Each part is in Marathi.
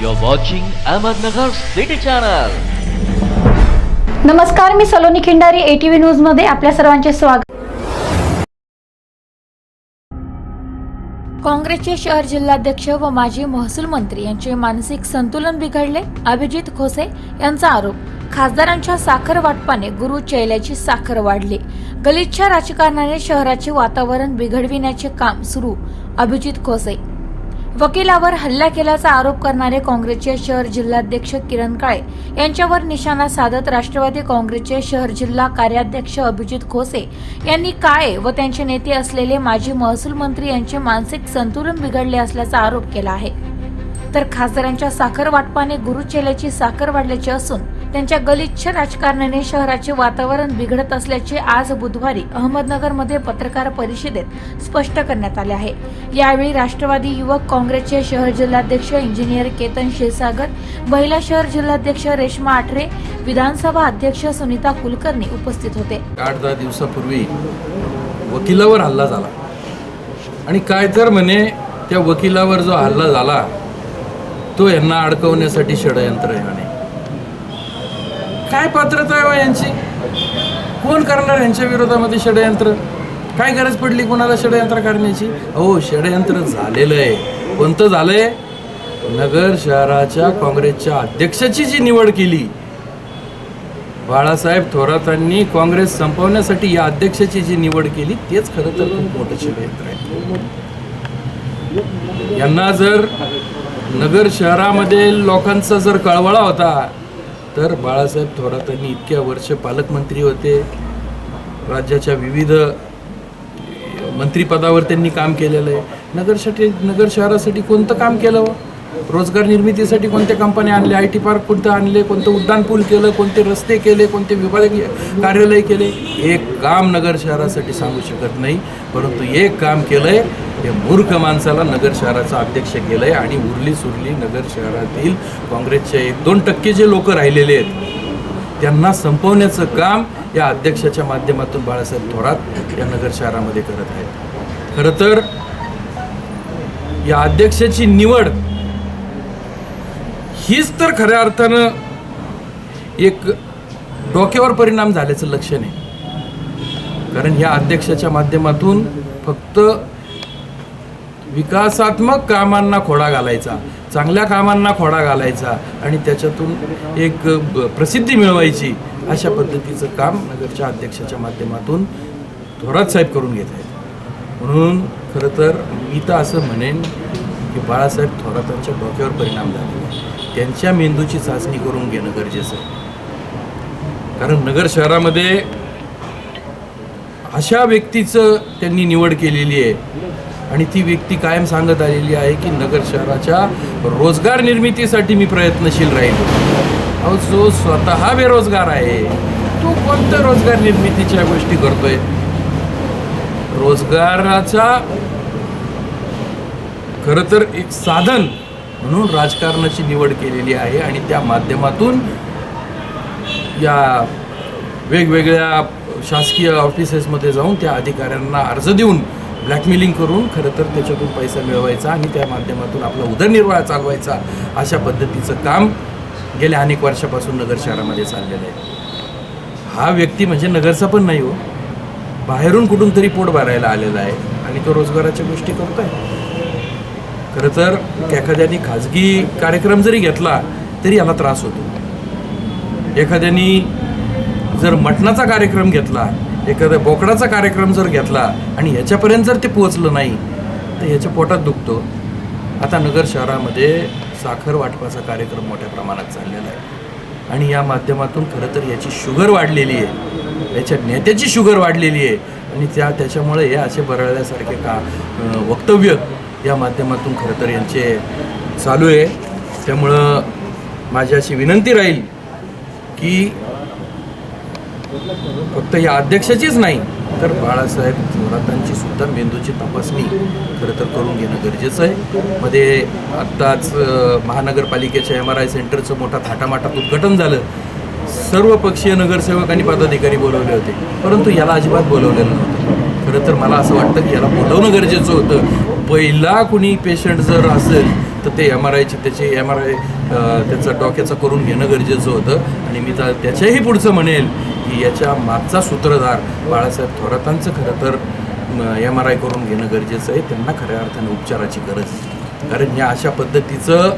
You're watching Ahmednagar City Channel. नमस्कार मी सलोनी खिंडारी एटीव्ही न्यूजमध्ये आपल्या सर्वांचे स्वागत. काँग्रेसचे शहर जिल्हाध्यक्ष व माजी महसूल मंत्री यांचे मानसिक संतुलन बिघडले. अभिजित खोसे यांचा आरोप खासदारांच्या साखर वाटपाने गुरु चैल्याची साखर वाढली. गलिच्छ राजकारणाने शहराचे वातावरण बिघडविण्याचे काम सुरू अभिजित खोसे. वकिलावर हल्ला केल्याचा आरोप करणारे काँग्रेसचे शहर जिल्हाध्यक्ष किरण काळे यांच्यावर निशाणा साधत राष्ट्रवादी काँग्रेसचे शहर जिल्हा कार्याध्यक्ष अभिजित खोसे यांनी काळे व त्यांचे नेते असलेले माजी महसूल मंत्री यांचे मानसिक संतुलन बिघडले असल्याचा आरोप केला आहे. तर खासदारांच्या साखर वाटपाने गुरुचेल्याची साखर वाढल्याची असून त्यांच्या गलिच्छ राजकारणाने शहराचे वातावरण बिघडत असल्याचे आज बुधवारी अहमदनगरमध्ये पत्रकार परिषदेत स्पष्ट करण्यात आले आहे. यावेळी राष्ट्रवादी युवक काँग्रेसचे शहर जिल्हाध्यक्ष इंजिनियर केतन क्षीरसागर महिला शहर जिल्हाध्यक्ष रेश्मा आठरे विधानसभा अध्यक्ष सुनीता कुलकर्णी उपस्थित होते. आठ दहा दिवसापूर्वी वकिलावर हल्ला झाला. आणि काय तर म्हणे त्या वकिलावर जो हल्ला झाला तो यांना अडकवण्यासाठी षडयंत्र आहे म्हणे. काय पात्रता आहे हो यांची? कोण करणार यांच्या विरोधामध्ये षडयंत्र? काय गरज पडली कोणाला षडयंत्र करण्याची हो षडयंत्र झालेलं आहे. कोणतं झालंय? नगर शहराच्या काँग्रेसच्या अध्यक्षाची जी निवड केली. बाळासाहेब थोरातांनी काँग्रेस संपवण्यासाठी या अध्यक्षाची जी निवड केली तेच खरं तर खूप मोठं षडयंत्र आहे. यांना जर नगर शहरामध्ये लोकांचा जर कळवळा होता तर बाळासाहेब थोरातांनी इतक्या वर्ष पालकमंत्री होते. राज्याच्या विविध मंत्रिपदावर त्यांनी काम केलेलं आहे. नगरसाठी नगर शहरासाठी कोणतं काम केलं? रोजगार निर्मितीसाठी कोणत्या कंपन्या आणल्या? आय टी पार्क कोणतं आणले? कोणतं उड्डाण पूल केलं? कोणते रस्ते केले? कोणते विभागीय कार्यालय केले? एक काम नगर शहरासाठी सांगू शकत नाही परंतु एक काम केलं आहे या मूर्ख माणसाला नगर शहराचा अध्यक्ष आहे आणि उरली सुरली नगर शहरातील काँग्रेसचे एक दोन टक्के जे लोक राहिलेले आहेत त्यांना संपवण्याचं काम या अध्यक्षाच्या माध्यमातून बाळासाहेब थोरात या नगर शहरामध्ये करत आहेत. खरं तर या अध्यक्षाची निवड हीच तर खऱ्या अर्थानं एक डोक्यावर परिणाम झाल्याचं लक्षण आहे. कारण या अध्यक्षाच्या माध्यमातून फक्त विकासात्मक कामांना खोडा घालायचा चांगल्या कामांना खोडा घालायचा आणि त्याच्यातून एक प्रसिद्धी मिळवायची अशा पद्धतीचं काम नगरच्या अध्यक्षाच्या माध्यमातून थोरात साहेब करून घेत आहेत. म्हणून खरं तर मी तर असं म्हणेन की बाळासाहेब थोरातांच्या डोक्यावर परिणाम झाले आहे. त्यांच्या मेंदूची चाचणी करून घेणं गरजेचं आहे. कारण नगर शहरामध्ये अशा व्यक्तीचं त्यांनी निवड केलेली आहे आणि ती व्यक्ती कायम सांगत आलेली आहे की नगर शहराच्या रोजगार निर्मितीसाठी मी प्रयत्नशील राहील अहो जो स्वतः बेरोजगार आहे तो कोणत्या रोजगार निर्मितीच्या गोष्टी करतोय? रोजगाराचा खरं तर एक साधन म्हणून राजकारणाची निवड केलेली आहे आणि त्या माध्यमातून या वेगवेगळ्या शासकीय ऑफिसेसमध्ये जाऊन त्या अधिकाऱ्यांना अर्ज देऊन ब्लॅकमेलिंग करून खरं तर त्याच्यातून पैसा मिळवायचा आणि त्या माध्यमातून आपला उदरनिर्वाह चालवायचा अशा पद्धतीचं काम गेल्या अनेक वर्षापासून नगर शहरामध्ये चाललेलं आहे. हा व्यक्ती म्हणजे नगरचा पण नाही हो. बाहेरून कुठून तरी पोट भरायला आलेला आहे आणि तो रोजगाराच्या गोष्टी करतोय. खरं तर एखाद्याने खाजगी कार्यक्रम जरी घेतला तरी याला त्रास होतो. एखाद्याने जर मटणाचा कार्यक्रम घेतला एखादा बोकडाचा कार्यक्रम जर घेतला आणि ह्याच्यापर्यंत जर ते पोहोचलं नाही तर ह्याच्या पोटात दुखतो. आता नगर शहरामध्ये साखर वाटपाचा कार्यक्रम मोठ्या प्रमाणात चाललेला आहे. आणि या माध्यमातून खरं तर याची शुगर वाढलेली आहे. याच्या नेत्याची शुगर वाढलेली आहे. आणि त्या त्याच्यामुळे हे असे बरळल्यासारखे का वक्तव्य या माध्यमातून खरं तर यांचे चालू आहे. त्यामुळं माझी अशी विनंती राहील की फक्त या अध्यक्षाचीच नाही तर बाळासाहेब थोरातांची सुद्धा मेंदूची तपासणी खरं तर करून घेणं गरजेचं आहे. मध्ये आत्ताच महानगरपालिकेच्या एम आर आय सेंटरचं मोठा थाटामाटात उद्घाटन झालं. सर्व पक्षीय नगरसेवक आणि पदाधिकारी बोलवले होते परंतु याला अजिबात बोलवलेलं नव्हतं. खरं तर मला असं वाटतं की याला बोलवणं गरजेचं होतं. पहिला कुणी पेशंट जर असेल तर ते एम आर आयची त्याची एम आर आय त्याचं डोक्याचं करून घेणं गरजेचं होतं. आणि मी तर त्याच्याही पुढचं म्हणेल की याच्या मागचा सूत्रधार बाळासाहेब थोरातांचं खरं तर एम आर आय करून घेणं गरजेचं आहे. त्यांना खऱ्या अर्थाने उपचाराची गरज कारण या अशा पद्धतीचं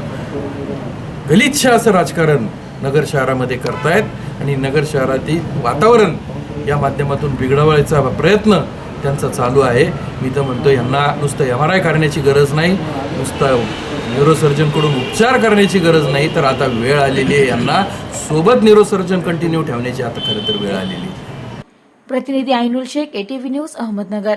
गलिच्छ असं राजकारण नगर शहरामध्ये करतायत. आणि नगर शहरातील वातावरण या माध्यमातून बिघडवायचा प्रयत्न त्यांचा चालू आहे. मी तर म्हणतो यांना नुसतं एम आर आय करण्याची गरज नाही. नुसतं न्यूरोसर्जनकडून उपचार करण्याची गरज नाही तर आता वेळ आलेली आहे यांना. सोबत न्यूरोसर्जन कंटिन्यू ठेवण्याची आता खरं तर वेळ आलेली आहे. प्रतिनिधी आयनुल शेख एटीव्ही न्यूज अहमदनगर.